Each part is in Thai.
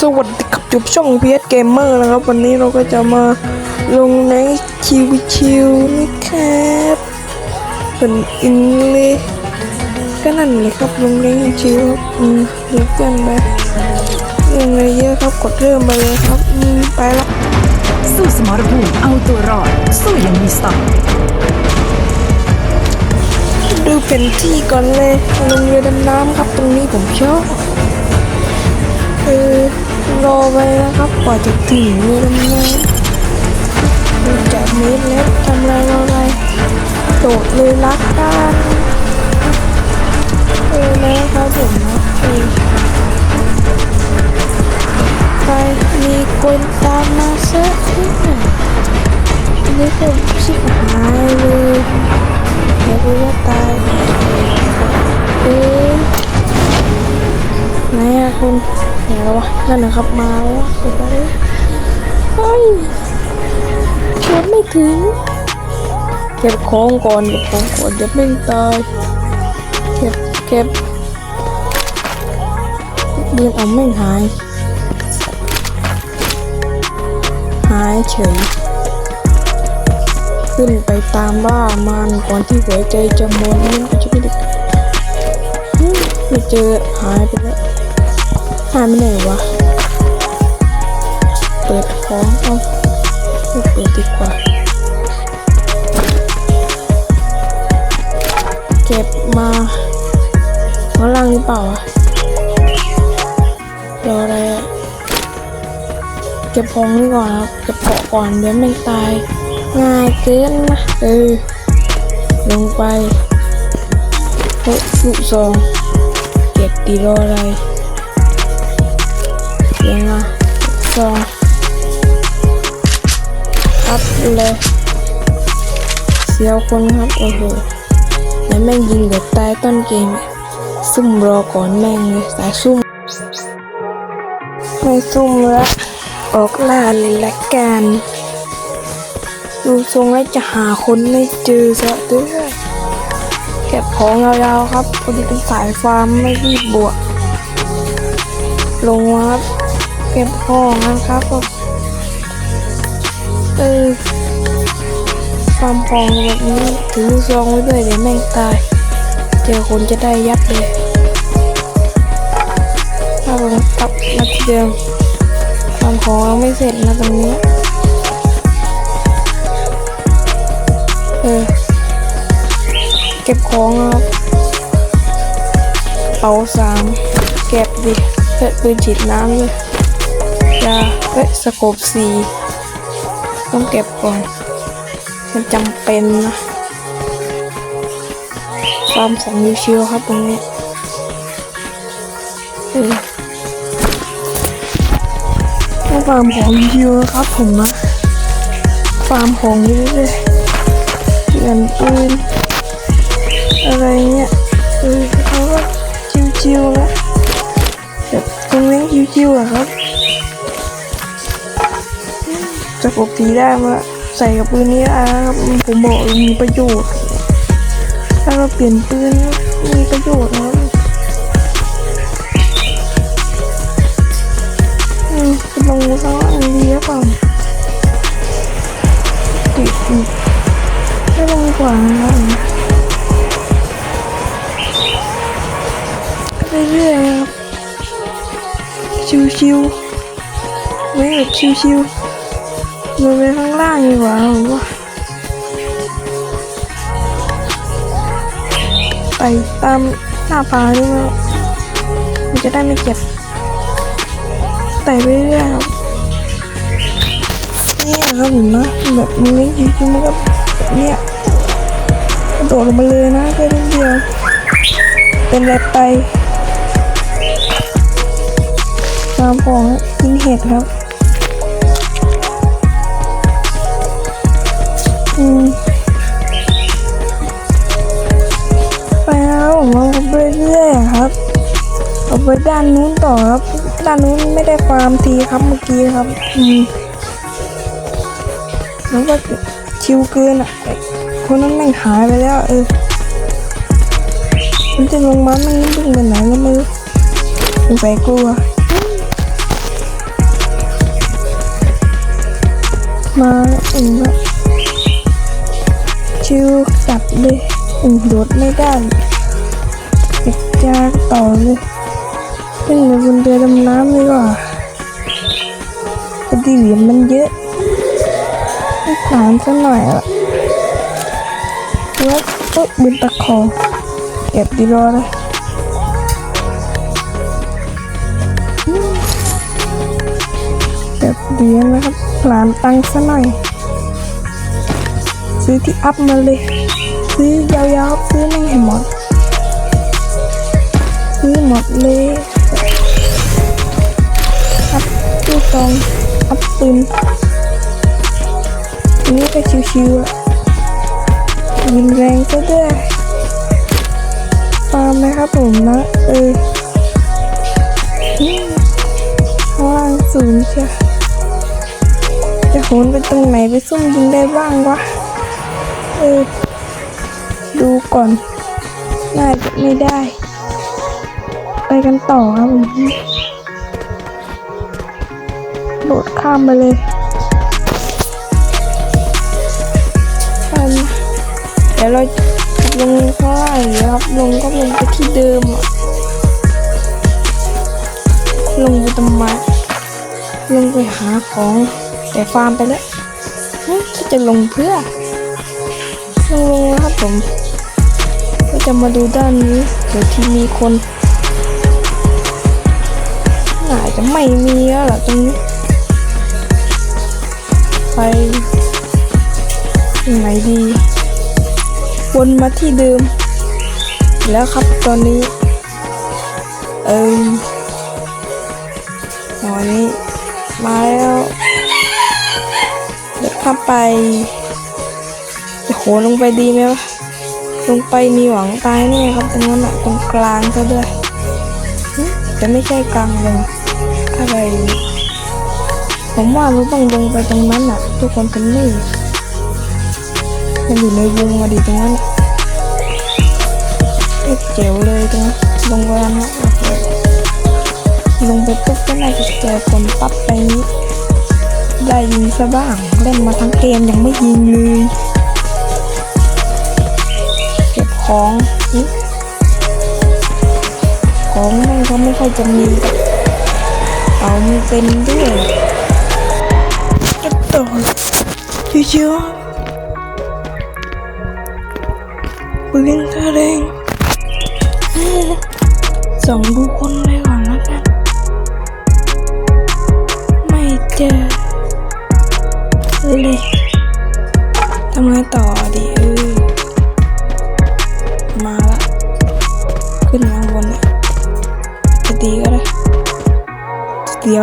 สวัสดีครับจุบช่อง PS Gamer นะครับ วันนี้เราก็จะมาลงในคิวชิวนะครับเป็นอิงเลก็นั่นเลยครับลงในชิวครับอืมดูกันไปเรื่องไรเยอะครับกดเริ่มมาเลยครับอืมไปละ สู้สมรภูมิเอาตัวรอด สู้อยังมีสตล์ดูเป็นที่ก่อนเลยลงเรือดำน้ำครับตรงนี้ผมชอบเออรอไปนะครับกว่าจะถึงเรือดำน้ำดูจากเมตรแล้วทำอะไรรออะไรโดดเลยรักกันเออนะครับผมนะไป มีคนตามมาซะด้วยนี่ผมชิบหายเลยเดี๋ยวกูจะตายเอ๊ะไหนอะคุณไหนวะนั่นนะครับมาแล้วสุดเลยเฮ้ยชวนไม่ถึง เก็บของก่อนเก็บของก่อนจะไม่ตายเก็บเก็บเดินเอาไม่หาย เฉย ขึ้นไปตามบ้ามันก่อนที่หัวใจจะหมดมันก็จะไม่ได้ไม่เจอหายไปแล้วหายไปไหนวะ เปิดของเอาเปิดดีกว่า เก็บของนี่ก่อนครับเก็บเกาะก่อนเดี๋ยวไม่ตาย ง่ายเกินนะเออลงไปเฮ้ยลูกซองเก็บดีรออะไรเสียงอะซองครับเลยเสียวคนครับโอ้โหแล้วแม่งยิงเด็กตายต้นเกมซุ่มรอก่อนแม่งเลยสายซุ่มไม่ซุ่มละ ออกล่าเลยละกันดูทรงแล้วจะหาคนไม่เจอซะด้วยเก็บของยาวๆครับพอดีเป็นสายฟาร์มไม่รีบบวก ลงมาครับเก็บของนะครับผมเออฟาร์มของแบบนี้ถือซองไว้ด้วยเดี๋ยวแม่งตาย เจอคนจะได้ยับเลยถ้าผมกลับมาทีเดิมฟาร์มของยังไม่เสร็จนะตรงนี้ เออ เก็บของครับเป๋าสามเก็บดิเฮ้ยปืนฉีดน้ำเลยยาเฮ้ยสโคปสีต้องเก็บก่อนมันจำเป็นนะฟาร์มของยูชิวครับตรงนี้เออต้อง ฟาร์มของยูชิวนะครับผมนะ ฟาร์มของเรื่อยเปลี่ยนปืนอะไรเงี้ยเออเขาก็ชิวๆแล้วแบบตรงนี้ชิวๆอะครับจะปกติได้มาใส่กับปืนนี้ได้นะครับผมบอกมีประโยชน์ ถ้าเราเปลี่ยนปืนมีประโยชน์นะครับ ชิวๆไม่แบบชิวๆลงไปข้างล่างดีกว่าผมว่าไปตามหน้าผานี่มั้งมันจะได้ไม่เจ็บไต่ไปเรื่อยครับเนี่ยครับผมนะแบบมันเล่นชิวๆมันก็แบบเนี้ยกระโดดลงมาเลยนะแค่นิดเดียวเป็นไรไป ตามของยิงเห็ดครับ อืมไปแล้วผมเอาไปเรื่อยๆครับเอาไปด้านนู้นต่อครับ ด้านนู้นไม่ได้ฟามทีครับเมื่อกี้ครับ อืมมันก็ชิวเกินอะคนนั้นแม่งหายไปแล้ว เออมันจะลงมาไม่รู้วิ่งไปไหนก็ไม่รู้สงสัยกลัว มาองก็ชิวจับเลยอืมโดดไม่ได้เด็กจาต่อเลยขึ้นไปบนเรือดำน้ำเลยว่ะพอดีเหรียญมันเยอะไม่ผ่านซะหน่อยอะแล้วก็บินตะขอเก็บดีรอเลยเก็บเหรียญนะครับ หลานตังซะหน่อย ซื้อที่อัพมาเลย ซื้อยาวๆ ซื้อไม่ให้หมด ซื้อหมดเลยอัพตู้กองอัพปืนอันนี้ก็ชิวๆอะยิงแรงซะด้วยฟาร์มนะครับผมนะ เออข้างล่างสูงเชียวจะ โหนไปตรงไหนไปซุ่มยิงได้บ้างวะ เออ ดูก่อน น่าจะไม่ได้ ไปกันต่อครับผมโดดข้ามไปเลยเดี๋ยวเราลงข้างล่างอยู่ครับ ลงก็ลงไปที่เดิมอะลงไปทำไมลงไปหาของ แต่ฟาร์มไปแล้วเฮ้ยจะลงเพื่อลงลงนะครับผม ก็จะมาดูด้านนี้เดี๋ยวที่มีคนน่าจะไม่มีแล้วล่ะตรงนี้ไปยังไงดีวนมาที่เดิม แล้วครับตอนนี้ เอิมตอนนี้มาแล้ว ข้ามไปโหลงไปดีไหมวะลงไปมีหวังตายแน่ครับตรงนั้นอะตรงกลางซะด้วยหึแต่ไม่ใช่กลางเลงอะไรผมว่าเราต้องลงไปตรงนั้นอะทุกคนเป็นนี่มันอยู่ในวงมาดีตรงนั้นเอ๊ะเจ๋วเลยตรงนั้นลงไปแล้วนะโอเคลงไปปุ๊บก็น่าจะเจอคนปั๊บไปนี้ ได้ยิงซะบ้าง เล่นมาทั้งเกมยังไม่ยิงเลย เก็บของหึของม่งก็ไม่ค่อยจะมีเอาไม่เป็นด้วยจะต่อเยอะๆปืนทะเลงสองดูคนไปก่อนแล้ว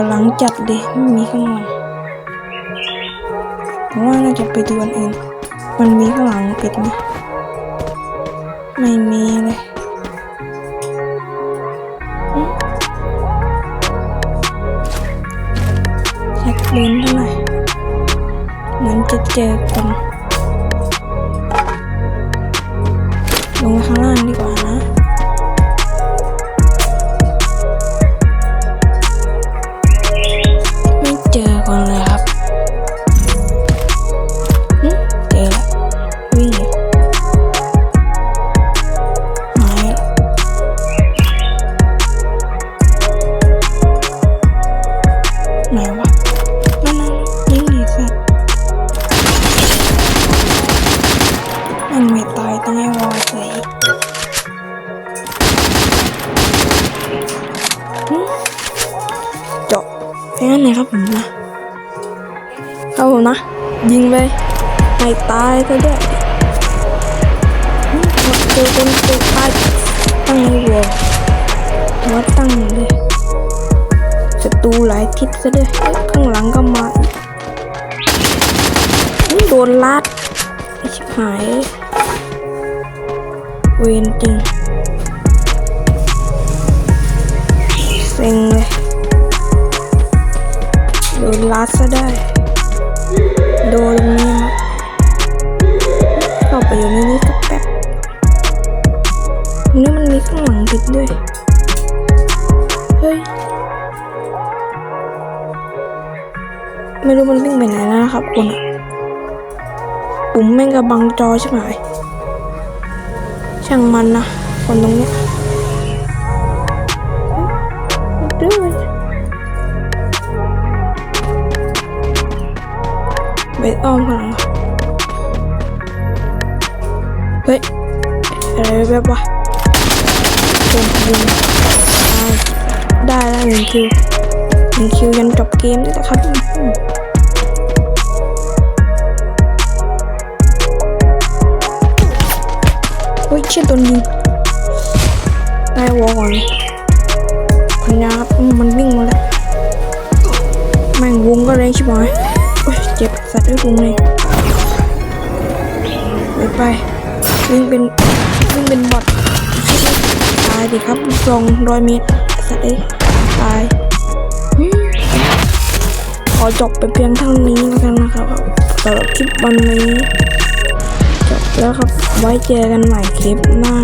ยวหลังจัดดิไม่มีข้างบนผมว่าน่าจะไปดูอันอื่น มันมีข้างหลังปิดไหมไม่มีเลยอืมเช็คเลนเท่าไหร่เหมือนจะเจอคนลงไปข้างล่างดีกว่า ค่นั้นนะครับผมนะครับผมนะ ยิงไปไม่ตายซะด้วยอืมเจอคนเจอตายตั้งในวัวหัวตั้งเลยศัตรูหลายทิศซะด้วยข้างหลังก็มาโดนลัดชิบหาย เวนจริงเซ็งเลย นลัดซะได้ โดตรงนี้ครับเข้าไปอยู่ในนี้สักแป๊บนี้มันมีข้างหลังติดด้วย เฮ้ย ไม่รู้มันวิ่งไปไหนแล้วนะครับคุณอะปุ่มแม่งกับบังจอใช่ไหมช่างมันนะ คนตรงเนี้ยดื้อ เบสอ้อมข้างหลังเฮ้ยอะไรแบบวะโดนยิงตายได้แล้วหนึ่งคิวหนึ่งคิวยันจบเกมนี่แหละครับอืมเฮ้ยเชี่ยโดนยิงได้วอลก่อนเลยพันยาครับมมันวิ่งมาแล้วแม่งวงก็แรงชิบหายโอ้ย สัตว์ด้วยวงเลยไปไปวิ่งเป็นวิ่งเป็นบอทตายดิครับลองร้อยเมตรสัตว์เอ้ตายขอจบไปเพียงเท่านี้แล้วกันนะครับสำหรับคลิปวันนี้จบแล้วครับไว้เจอกันใหม่คลิปหน้า